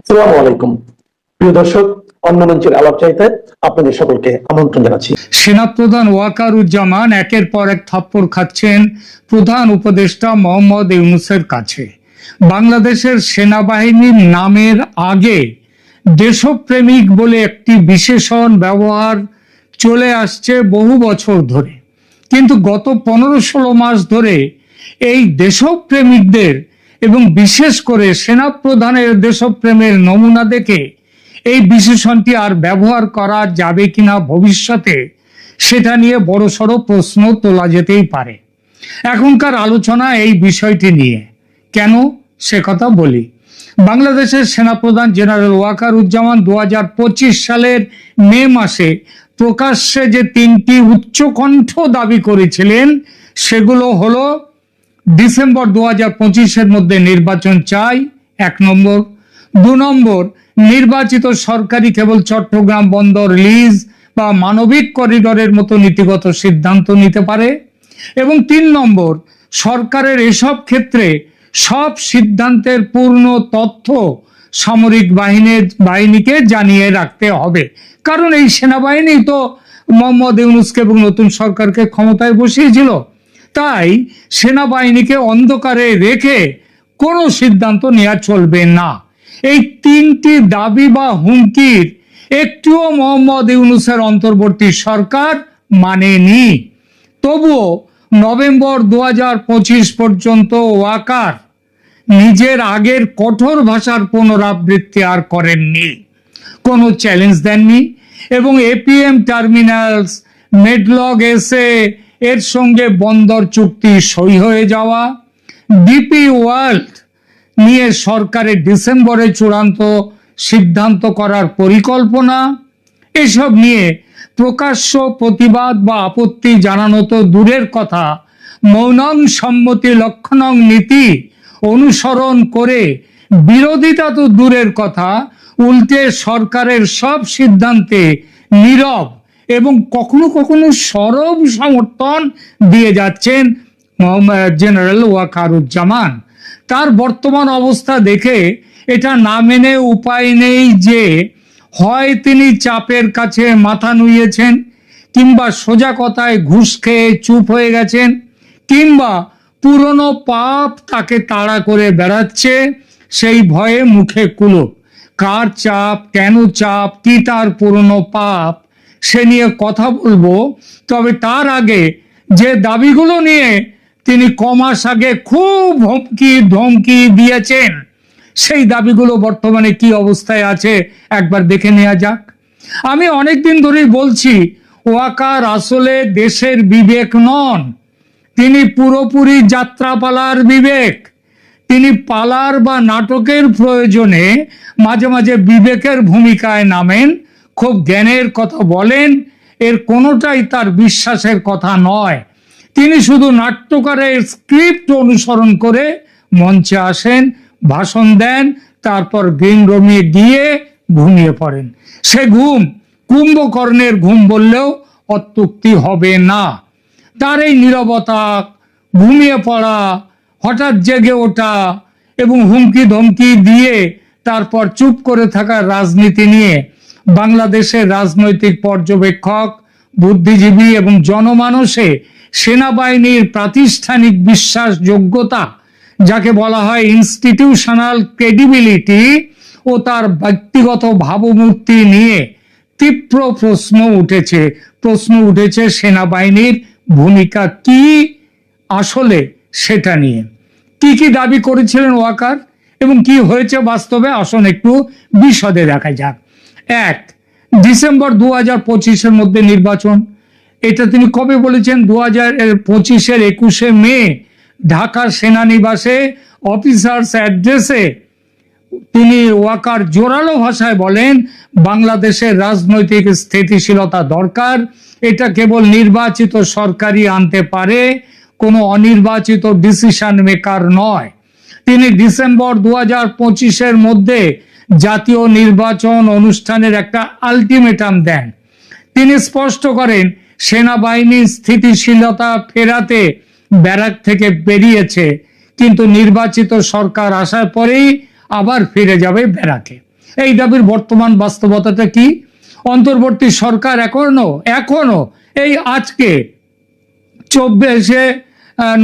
আসসালামু আলাইকুম। প্রিয় দর্শক আপনাদের সকলকে আমন্ত্রণ জানাচ্ছি। সেনাপ্রধান ওয়াকারুজ্জামান একের পর এক থাপ্পড় খাচ্ছেন প্রধান উপদেষ্টা মোহাম্মদ ইউনুসের কাছে। বাংলাদেশের সেনাবাহিনীর নামের আগে দেশপ্রেমিক বলে একটি বিশেষণ ব্যবহার চলে আসছে বহু বছর ধরে। কিন্তু গত পনেরো ষোলো মাস ধরে এই দেশপ্রেমিকদের এবং বিশেষ করে সেনাপ্রধানের দেশপ্রেমের নমুনা দেখে এই বিশেষণটি আর ব্যবহার করা যাবে কিনা ভবিষ্যতে, সেটা নিয়ে বড়সড় প্রশ্ন তোলা যেতেই পারে। এখনকার আলোচনা এই বিষয়টি নিয়ে। কেন? সে কথা বলি। বাংলাদেশের সেনাপ্রধান জেনারেল ওয়াকারুজ্জামান দু হাজার পঁচিশ সালের মে মাসে প্রকাশ্যে যে তিনটি উচ্চকণ্ঠ দাবি করেছিলেন, সেগুলো হলো ডিসেম্বর দু হাজার পঁচিশের মধ্যে নির্বাচন চাই, এক নম্বর। দু নম্বর, নির্বাচিত সরকারি কেবল চট্টগ্রাম বন্দর লিজ বা মানবিক করিডরের মতো নীতিগত সিদ্ধান্ত নিতে পারে। এবং তিন নম্বর, সরকারের এসব ক্ষেত্রে সব সিদ্ধান্তের পূর্ণ তথ্য সামরিক বাহিনীর, বাহিনীকে জানিয়ে রাখতে হবে। কারণ এই সেনাবাহিনী তো মোহাম্মদ ইউনুসকে এবং নতুন সরকারকে ক্ষমতায় বসিয়েছিল। তাই সেনাবাহিনীকে অন্ধকারে রেখে কোনো সিদ্ধান্ত নেওয়া চলবে না। এই তিনটি দাবি বা হুমকির একটিও মোহাম্মদ ইউনুসের অন্তর্বর্তী সরকার মানেনি। তবুও নভেম্বর দু হাজার পঁচিশ পর্যন্ত ওয়াকার নিজের আগের কঠোর ভাষার পুনরাবৃত্তি আর করেননি। কোনো চ্যালেঞ্জ দেননি এবং এপিএম টার্মিনালস, মেডলগ এসে এর সঙ্গে বন্দর চুক্তি সই হয়ে যাওয়া ডিপি ওয়ার্ল্ড নিয়ে সরকারের ডিসেম্বরে চূড়ান্ত সিদ্ধান্ত করার পরিকল্পনা, এসব নিয়ে প্রকাশ্য প্রতিবাদ বা আপত্তি জানানো তো দূরের কথা। মৌনং সম্মতি লক্ষণং নীতি অনুসরণ করে বিরোধিতা তো দূরের কথা, উল্টে সরকারের সব সিদ্ধান্তে নীরব এবং কখনো কখনো সরব সমর্থন দিয়ে যাচ্ছেন জেনারেল ওয়াকারুজ্জামান। তার বর্তমান অবস্থা দেখে এটা না মেনে উপায় নেই যে হয় তিনি চাপের কাছে মাথা নুইয়েছেন কিংবা সোজা কথায় ঘুষ খেয়ে চুপ হয়ে গেছেন কিংবা পুরনো পাপ তাকে তাড়া করে বেড়াচ্ছে সেই ভয়ে মুখে কুলো। কার চাপ, কেন চাপ, কি তার পুরনো পাপ? সে নিয়ে কথা বলব। তবে তার আগে যে দাবিগুলো নিয়ে তিনি কমাস আগে খুব হুমকি ধমকি দিয়েছেন, সেই দাবিগুলো বর্তমানে কি অবস্থায় আছে একবার দেখে নেওয়া যাক। আমি অনেকদিন ধরেই বলছি, ওয়াকার আসলে দেশের বিবেক নন। তিনি পুরোপুরি যাত্রাপালার বিবেক। তিনি পালার বা নাটকের প্রয়োজনে মাঝে মাঝে বিবেকের ভূমিকায় নামেন। খুব জ্ঞানের কথা বলেন, এর কোনোটাই তার বিশ্বাসের কথা নয়। তিনি শুধু নাট্যকারের স্ক্রিপ্ট অনুসরণ করে মঞ্চে আসেন, ভাষণ দেন, তারপর গ্রিন রুমে গিয়ে ঘুমিয়ে পড়েন। সে ঘুম, কুম্ভকর্ণের ঘুম বললেও অত্যুক্তি হবে না। তার এই নীরবতা, ঘুমিয়ে পড়া, হঠাৎ জেগে ওঠা এবং হুমকি ধমকি দিয়ে তারপর চুপ করে থাকার রাজনীতি নিয়ে বাংলাদেশের রাজনৈতিক পর্যবেক্ষক, বুদ্ধিজীবী এবং জনমানসে সেনাবাহিনীর প্রাতিষ্ঠানিক বিশ্বাসযোগ্যতা, যাকে বলা হয় ইনস্টিটিউশনাল ক্রেডিবিলিটি ও তার ব্যক্তিগত ভাবমূর্তি নিয়ে তীব্র প্রশ্ন উঠেছে। প্রশ্ন উঠেছে, সেনাবাহিনীর ভূমিকা কি? আসলে সেটা নিয়ে। কি কি দাবি করেছিলেন ওয়াকার এবং কি হয়েছে বাস্তবে? আসুন একটু বিশদে দেখা যাক। এক, ডিসেম্বর দু হাজার পঁচিশের মধ্যে নির্বাচন। এটা তিনি কবে বলেছেন? দু হাজার পঁচিশের একুশে মে, ঢাকার সেনানিবাসে অফিসার্স অ্যাড্রেসে। তিনি ওয়াকার জোরালো ভাষায় বলেন, বাংলাদেশের রাজনৈতিক স্থিতিশীলতা দরকার। এটা কেবল নির্বাচিত সরকারই আনতে পারে, কোনো অনির্বাচিত ডিসিশন মেকার নয়। তিনি ডিসেম্বর দু হাজার মধ্যে জাতীয় নির্বাচন অনুষ্ঠানের একটা আলটিমেটাম দেন। তিনি স্পষ্ট করেন, সেনাবাহিনীর স্থিতিশীলতা ফেরাতে ব্যারাক থেকে বেরিয়েছে, কিন্তু নির্বাচিত সরকার আসার পরেই আবার ফিরে যাবে ব্যারাকে। এই দাবির বর্তমান বাস্তবতাটা কি? অন্তর্বর্তী সরকার এখনও এখনও এই আজকে চব্বিশে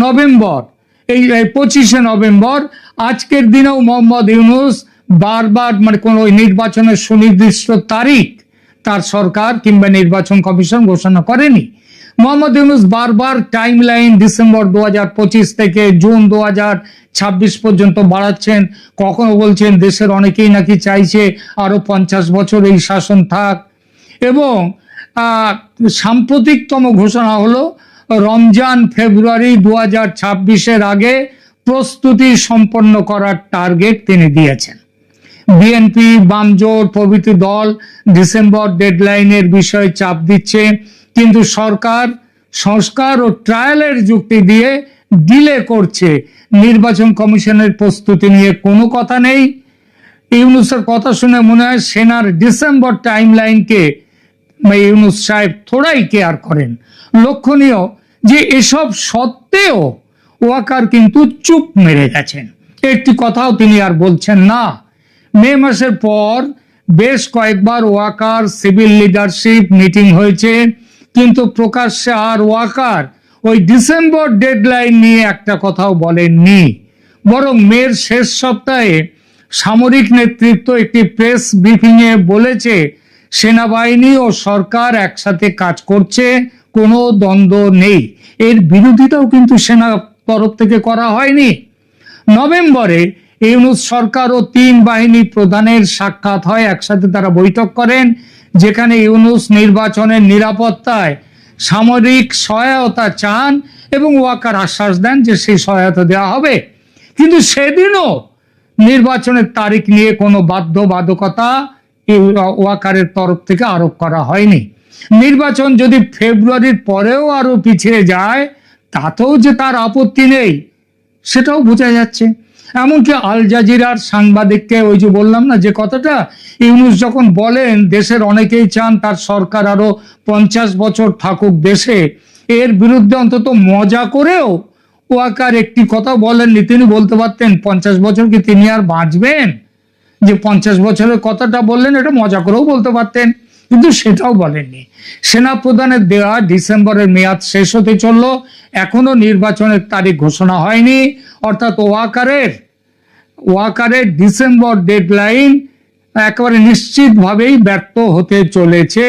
নভেম্বর এই পঁচিশে নভেম্বর, আজকের দিনেও মোহাম্মদ ইউনুস বারবার মানে কোনো নির্বাচনের সুনির্দিষ্ট তারিখ তার সরকার কিংবা নির্বাচন কমিশন ঘোষণা করেনি। মোহাম্মদ ইউনুস বারবার টাইম লাইন ডিসেম্বর দু হাজার পঁচিশ থেকে জুন দু পর্যন্ত বাড়াচ্ছেন। কখনো বলছেন দেশের অনেকেই নাকি চাইছে আরও পঞ্চাশ বছর এই শাসন থাক। এবং সাম্প্রতিকতম ঘোষণা হলো, রমজান ফেব্রুয়ারি দু হাজার আগে প্রস্তুতি সম্পন্ন করার টার্গেট তিনি দিয়েছেন। বিএনপি বামজোট, প্রভৃতি দল ডিসেম্বর ডেডলাইনের বিষয়ে চাপ দিচ্ছে। কিন্তু সরকার সংস্কার ও ট্রায়ালের যুক্তি দিয়ে ডিলে করছে। নির্বাচন কমিশনের প্রস্তুতি নিয়ে কোনো কথা নেই। ইউনুসের কথা শুনে মনে হয় সেনার ডিসেম্বর টাইম লাইনকে ইউনুস সাহেব থোড়াই কেয়ার করেন। লক্ষণীয় যে এসব সত্ত্বেও ওয়াকার কিন্তু চুপ মেরে গেছেন। একটি কথাও তিনি আর বলছেন না। মে মাসের পর বেশ কয়েকবার ওয়াকার সিভিল লিডারশিপ মিটিং হয়েছে, কিন্তু প্রকাশ্যে আর ওয়াকার ওই ডিসেম্বর ডেডলাইন নিয়ে একটা কথাও বলেননি। বরং মের শেষ সপ্তাহে সামরিক নেতৃত্ব একটি প্রেস ব্রিফিংয়ে বলেছে, সেনাবাহিনী ও সরকার একসাথে কাজ করছে, কোনো দ্বন্দ্ব নেই। এর বিরোধিতাও কিন্তু সেনা তরফ থেকে করা হয়নি। নভেম্বরে ইউনুস সরকার ও তিন বাহিনী প্রধানের সাক্ষাৎ হয়, একসাথে তারা বৈঠক করেন, যেখানে ইউনুস নির্বাচনের নিরাপত্তায় সামরিক সহায়তা চান এবং ওয়াকার আশ্বাস দেন যে সেই সহায়তা দেওয়া হবে। কিন্তু সেদিনও নির্বাচনের তারিখ নিয়ে কোনো বাধ্যবাধকতা ওয়াকারের তরফ থেকে আরোপ করা হয়নি। নির্বাচন যদি ফেব্রুয়ারির পরেও আরও পিছিয়ে যায়, তাতেও যে তার আপত্তি নেই, সেটাও বোঝা যাচ্ছে। এমনকি আল জাজিরার সাংবাদিককে ওই যে বললাম না যে কথাটা, ইউনুস যখন বলেন, দেশের অনেকেই চান তার সরকার আরও পঞ্চাশ বছর থাকুক দেশে, এর বিরুদ্ধে অন্তত মজা করেও ওয়াকার একটি কথা বলেননি। তিনি বলতে পারতেন, পঞ্চাশ বছর কি তিনি আর বাঁচবেন? যে পঞ্চাশ বছরের কথাটা বললেন, এটা মজা করেও বলতে পারতেন। কিন্তু সেটাও বলেননি। সেনা প্রধানের দেওয়া ডিসেম্বরের মেয়াদ শেষ হতে চলল। এখনও নির্বাচনের তারিখ ঘোষণা হয়নি। অর্থাৎ ওয়াকারের ওয়াকারের ডিসেম্বর ডেডলাইন একেবারে নিশ্চিতভাবেই ব্যর্থ হতে চলেছে।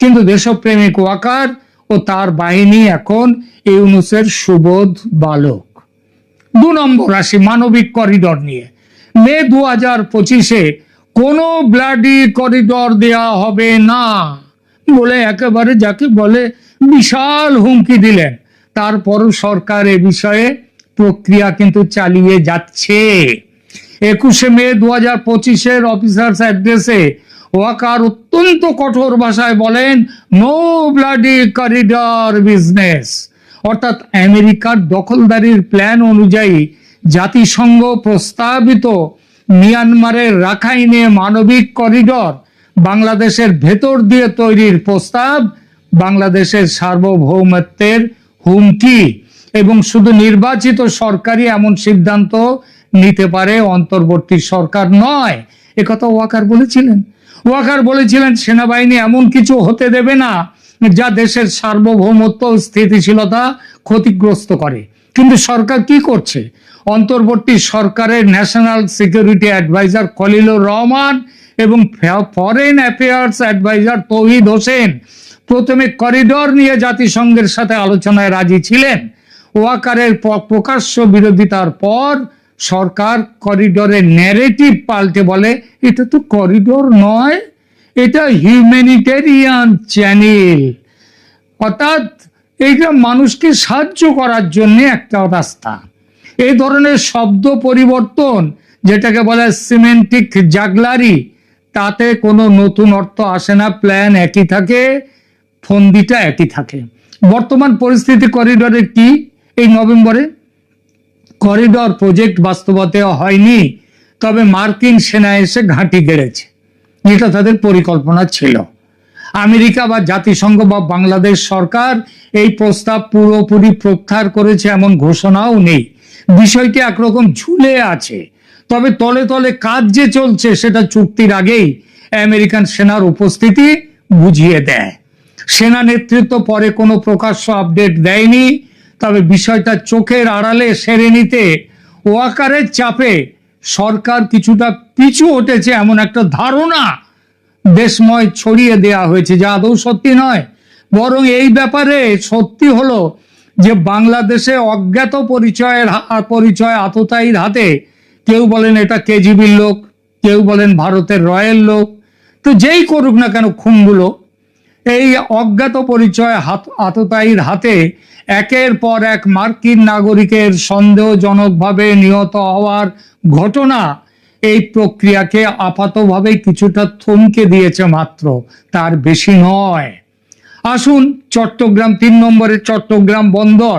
কিন্তু দেশপ্রেমিক ওয়াকার ও তার বাহিনী এখন ইউনুসের সুবোধ বালক। দু নম্বর আসি মানবিক করিডর নিয়ে। মে দু হাজার পঁচিশে কোনো ব্লাডি করিডর দেয়া হবে না। বলে একেবারে যাকে বলে বিশাল হুমকি দিলেন। তারপরও সরকার এ বিষয়ে প্রক্রিয়া কিন্তু চালিয়ে যাচ্ছে। একুশে মে দু হাজার পঁচিশের অফিসার্স অ্যাড্রেসে ওয়াকার অত্যন্ত কঠোর ভাষায় বলেন নো ব্লাডি করিডর বিজনেস অর্থাৎ আমেরিকার দখলদারির প্ল্যান অনুযায়ী জাতিসংঘ প্রস্তাবিত মিয়ানমারের রাখাইনে মানবিক করিডর বাংলাদেশের ভেতর দিয়ে তৈরির প্রস্তাব, বাংলাদেশের সার্বভৌমত্বের হুমকি এবং শুধু নির্বাচিত সরকারই এমন সিদ্ধান্ত নিতে পারে, অন্তর্বর্তী সরকার নয়। একথা ওয়াকার বলেছিলেন। ওয়াকার বলেছিলেন, সেনাবাহিনী এমন কিছু হতে দেবে না যা দেশের সার্বভৌমত্ব স্থিতিশীলতা ক্ষতিগ্রস্ত করে। কিন্তু সরকার কি করছে? অন্তর্বর্তী সরকারের national security adviser Khalilur Rahman এবং foreign affairs adviser Touhid Hossain প্রথমে করিডর নিয়ে জাতিসংঘের সাথে আলোচনায় রাজি ছিলেন। ওয়াকারের প্রকাশ্য বিরোধিতার পর সরকার করিডোরের ন্যারেটিভ পাল্টে বলে, এটা তো করিডোর নয়, এটা হিউম্যানিটেরিয়ান চ্যানেল অর্থাৎ এইটা মানুষকে সাহায্য করার জন্য একটা রাস্তা। এই ধরনের শব্দ পরিবর্তন, যেটাকে বলে সিমেন্টিক জাগলারি, তাতে কোনো নতুন অর্থ আসে না, প্ল্যান একই থাকে, ফন্দিটা একই থাকে। বর্তমান পরিস্থিতি করিডোরের কি? এই নভেম্বরে। করিডর প্রজেক্ট বাস্তবতে হয়নি, তবে মার্কিন সেনা এসে ঘাঁটি গেড়েছে। এটা তাদের পরিকল্পনা ছিল। আমেরিকা বা জাতিসংঘ বা বাংলাদেশ সরকার এই প্রস্তাব পুরোপুরি প্রত্যাহার করেছে এমন ঘোষণাও নেই। বিষয়টি একরকম ঝুলে আছে। তবে তলে তলে কাজ যে চলছে সেটা চুক্তির আগেই আমেরিকান সেনার উপস্থিতি বুঝিয়ে দেয়। সেনা নেতৃত্ব পরে কোনো প্রকাশ্য আপডেট দেয়নি, তবে বিষয়টা চোখের আড়ালে সেরে নিতে ওয়াকারের চাপে সরকার কিছুটা পিছু হটেছে এমন একটা ধারণা দেশময় ছড়িয়ে দেয়া হয়েছে, যা আদৌ সত্যি নয়। বরং এই ব্যাপারে সত্যি হলো যে বাংলাদেশে অজ্ঞাত পরিচয়ের পরিচয় আততায়ীর হাতে কেউ বলেন এটা কেজিবির লোক, কেউ বলেন ভারতের রয়্যাল লোক, তো যেই করুক না কেন খুনগুলো, এই অজ্ঞাত পরিচয় হাত আততায়ীর হাতে একের পর এক মার্কিন নাগরিকের সন্দেহজনকভাবে নিহত হওয়ার ঘটনা এই প্রক্রিয়াকে আপাতভাবে কিছুটা থমকে দিয়েছে মাত্র, তার বেশি নয়। আসুন চট্টগ্রাম তিন নম্বরের চট্টগ্রাম বন্দর,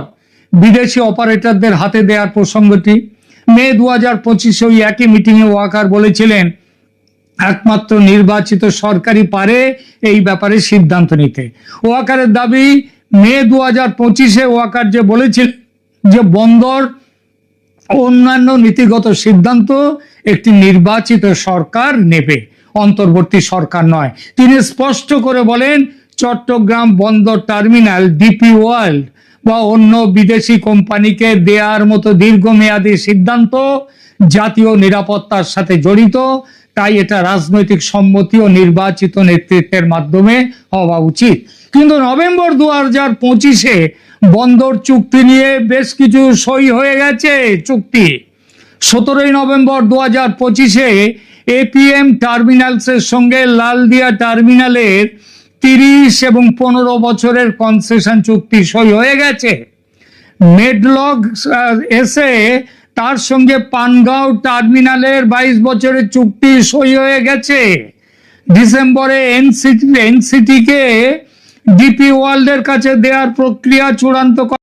বিদেশি অপারেটরদের হাতে দেওয়ার প্রসঙ্গটি। মে দু হাজার পঁচিশে ওই একই মিটিংয়ে ওয়াকার বলেছিলেন, একমাত্র নির্বাচিত সরকারই পারে এই ব্যাপারে সিদ্ধান্ত নিতে। ওয়াকারের দাবি, মে দু হাজার পঁচিশে ওয়াকার যে বলেছিল যে বন্দর অন্যান্য নীতিগত সিদ্ধান্ত একটি নির্বাচিত সরকার নেবে, অন্তর্বর্তী সরকার নয়। তিনি স্পষ্ট করে বলেন, চট্টগ্রাম বন্দর টার্মিনাল, ডিপি ওয়ার্ল্ড বা অন্য বিদেশি কোম্পানিকে দেয়ার মতো দীর্ঘমেয়াদী সিদ্ধান্ত জাতীয় নিরাপত্তার সাথে জড়িত, তাই এটা রাজনৈতিক সম্মতি ও নির্বাচিত নেতৃত্বের মাধ্যমে হওয়া উচিত। কিন্তু নভেম্বর দু হাজার পঁচিশে বন্দর চুক্তি নিয়ে বেশ কিছু সই হয়ে গেছে চুক্তি। সতেরোই নভেম্বর দু হাজার পঁচিশে এপিএম টার্মিনালসের সঙ্গে লালদিয়া টার্মিনালের তিরিশ এবং পনেরো বছরের কনসেশন চুক্তি সই হয়ে গেছে। মেডলগ এসে তার সঙ্গে পানগাঁও টার্মিনালের বাইশ বছরের চুক্তি সই হয়ে গেছে। ডিসেম্বরে এনসিটি এনসিটিকে ডিপি ওয়ার্ল্ডের কাছে দেওয়ার প্রক্রিয়া চূড়ান্ত